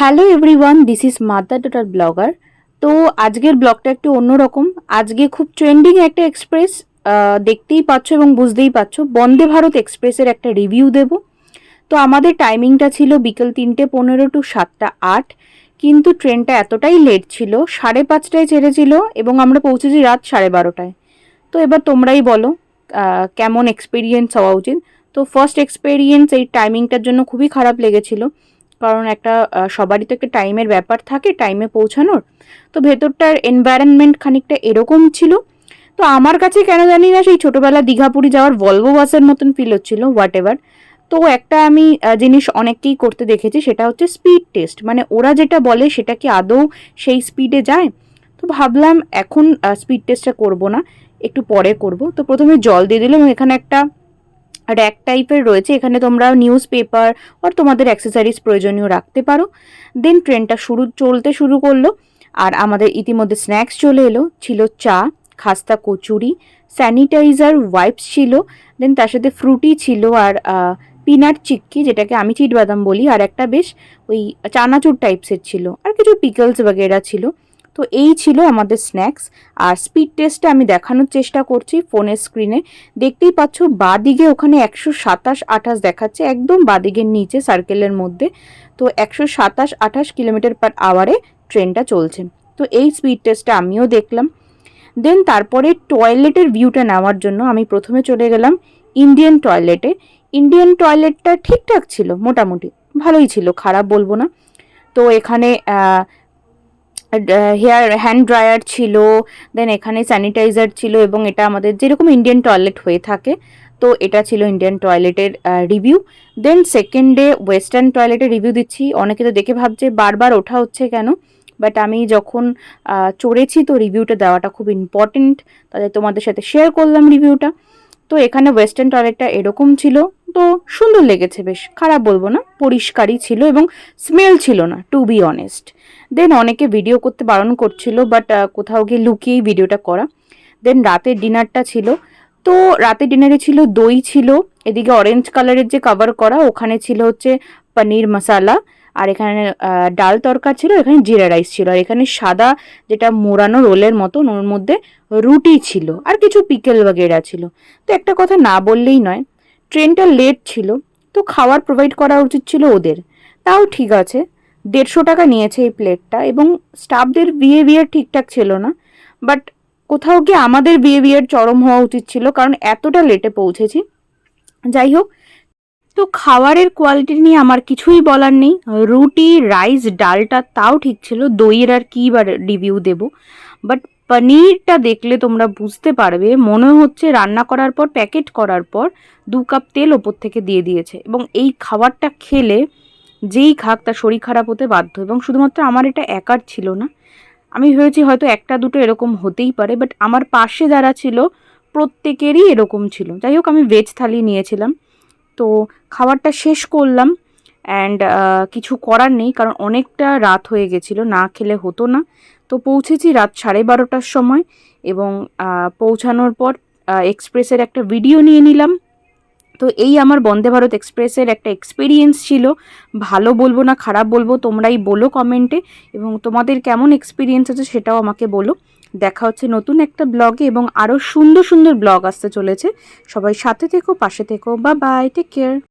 Hello everyone, this is mother daughter blogger. তো আজকের ব্লগটা একটু অন্যরকম। আজকে খুব ট্রেন্ডিং একটা এক্সপ্রেস দেখতেই পাচ্ছ এবং বুঝতেই পারছ বন্দে ভারত এক্সপ্রেসের একটা রিভিউ দেব। তো আমাদের টাইমিংটা ছিল বিকেল তিনটে পনেরো টু সাতটা আট, কিন্তু ট্রেনটা এতটাই লেট ছিল, সাড়ে পাঁচটায় ছেড়েছিল এবং আমরা পৌঁছেছি রাত সাড়ে বারোটায়। তো এবার তোমরাই বলো কেমন এক্সপিরিয়েন্স হওয়া উচিত? তো ফার্স্ট এক্সপিরিয়েন্স এই টাইমিংটার জন্য খুবই খারাপ লেগেছিল। কারণ একটা সবারই তো একটা টাইমের ব্যাপার থাকে টাইমে পৌঁছানোর। তো ভেতরটার এনভায়রনমেন্ট খানিকটা এরকম ছিল। তো আমার কাছে কেন জানি না সেই ছোটোবেলা দীঘাপুরি যাওয়ার ভলভো বাসের মতন ফিল হচ্ছিল হোয়াট এভার তো একটা আমি জিনিস অনেককেই করতে দেখেছি, সেটা হচ্ছে স্পিড টেস্ট মানে ওরা যেটা বলে সেটা কি আদৌ সেই স্পিডে যায়? তো ভাবলাম এখন স্পিড টেস্টটা করব না, একটু পরে করব। তো প্রথমে জল দিয়ে দিলাম, এখানে একটা র্যাক টাইপের রয়েছে, এখানে তোমরা নিউজ পেপার আর তোমাদের অ্যাক্সেসারিজ প্রয়োজনীয় রাখতে পারো। দেন ট্রেনটা শুরু, চলতে শুরু করল, আর আমাদের ইতিমধ্যে স্ন্যাক্স চলে এলো, ছিল চা, খাস্তা কচুরি স্যানিটাইজার ওয়াইপস ছিল দেন তার সাথে ফ্রুটি ছিল আর পিনাট চিক্কি যেটাকে আমি চিটবাদাম বলি, আর একটা বেশ ওই চানাচুর টাইপসের ছিল, আর কিছু পিকলস বগেরা ছিল। তো এই ছিল আমাদের স্ন্যাক্স আর স্পিড টেস্টটা আমি দেখানোর চেষ্টা করছি ফোনের স্ক্রিনে দেখতেই পাচ্ছ বাদিকে ওখানে একশো সাতাশ আঠাশ দেখাচ্ছে, একদম বাদিকের নিচে সার্কেলের মধ্যে। তো একশো সাতাশ আঠাশ কিলোমিটার পার আওয়ারে ট্রেনটা চলছে। তো এই স্পিড টেস্টটা আমিও দেখলাম। দেন তারপরে টয়লেটের ভিউটা নেওয়ার জন্য আমি প্রথমে চলে গেলাম ইন্ডিয়ান টয়লেটে ইন্ডিয়ান টয়লেটটা ঠিকঠাক ছিল, মোটামুটি। ভালোই ছিল, খারাপ বলব না। তো এখানে হেয়ার হ্যান্ড ড্রায়ার ছিল দেন এখানে স্যানিটাইজার ছিল এবং এটা আমাদের যেরকম ইন্ডিয়ান টয়লেট হয়ে থাকে, তো এটা ছিল ইন্ডিয়ান টয়লেটের রিভিউ দেন সেকেন্ডে ওয়েস্টার্ন টয়লেটের রিভিউ দিচ্ছি। অনেকে তো দেখে ভাবছে, বারবার ওঠা হচ্ছে কেন? বাট আমি যখন চড়েছি তো রিভিউটা দেওয়াটা খুব ইম্পর্টেন্ট তাদের তোমাদের সাথে শেয়ার করলাম রিভিউটা তো এখানে ওয়েস্টার্ন টয়লেটটা এরকম ছিল। তো সুন্দর লেগেছে বেশ, খারাপ বলব না, পরিষ্কারই ছিল এবং স্মেল ছিল না টু বি অনেস্ট দেন অনেকে ভিডিও করতে বারণ করছিল বাট কোথাও গিয়ে লুকিয়েই ভিডিওটা করা। দেন রাতের ডিনারটা ছিল। তো রাতে ডিনারে ছিল দই ছিল, এদিকে অরেঞ্জ কালারের যে কাভার করা, ওখানে ছিল হচ্ছে পনির মশালা, আর এখানে ডাল তরকা ছিল, এখানে জিরা রাইস ছিল, আর এখানে সাদা যেটা মোড়ানো রোলের মতন, ওর মধ্যে রুটি ছিল, আর কিছু পিকেল বগেরা ছিল। তো একটা কথা না বললেই নয়, ট্রেনটা লেট ছিল, তো খাবার প্রোভাইড করা উচিত ছিল ওদের। তাও ঠিক আছে, দেড়শো টাকা নিয়েছে এই প্লেটটা এবং স্টাফদের বিহেভিয়ার ঠিকঠাক ছিল না বাট কোথাও গিয়ে আমাদের বিহেভিয়ার চরম হওয়া উচিত ছিল, কারণ এতটা লেটে পৌঁছেছি। যাই হোক তো খাবারের কোয়ালিটি নিয়ে আমার কিছুই বলার নেই। রুটি রাইস ডালটা তাও ঠিক ছিল, দইয়ের আর কী বা রিভিউ দেবো। বাট পনিরটা দেখলে তোমরা বুঝতে পারবে, মনে হচ্ছে রান্না করার পর প্যাকেট করার পর দু কাপ তেল ওপর থেকে দিয়ে দিয়েছে। এবং এই খাবারটা খেলে যেই খাক তার শরীর খারাপ হতে বাধ্য। এবং শুধুমাত্র আমার এটা একার ছিল না। আমি ভেবেছি হয়তো একটা দুটো এরকম হতেই পারে বাট আমার পাশে যারা ছিল, প্রত্যেকেরই এরকম ছিল। যাই হোক, আমি ভেজ থালি নিয়েছিলাম। তো খাবারটা শেষ করলাম অ্যান্ড কিছু করার নেই, কারণ অনেকটা রাত হয়ে গেছিল, না খেলে হতো না। তো পৌঁছেছি রাত সাড়ে বারোটার সময় এবং পৌঁছানোর পর এক্সপ্রেসের একটা ভিডিও নিয়ে নিলাম। তো এই আমার বন্দে ভারত এক্সপ্রেসের একটা এক্সপিরিয়েন্স ছিল। ভালো বলব না খারাপ বলব, তোমরাই বলো কমেন্টে এবং তোমাদের কেমন এক্সপিরিয়েন্স আছে সেটাও আমাকে বলো। দেখা হচ্ছে নতুন একটা ব্লগে এবং আরও সুন্দর সুন্দর ব্লগ আসতে চলেছে। সবাই সাথে থেকো, পাশে থেকো বা বাই টেক কেয়ার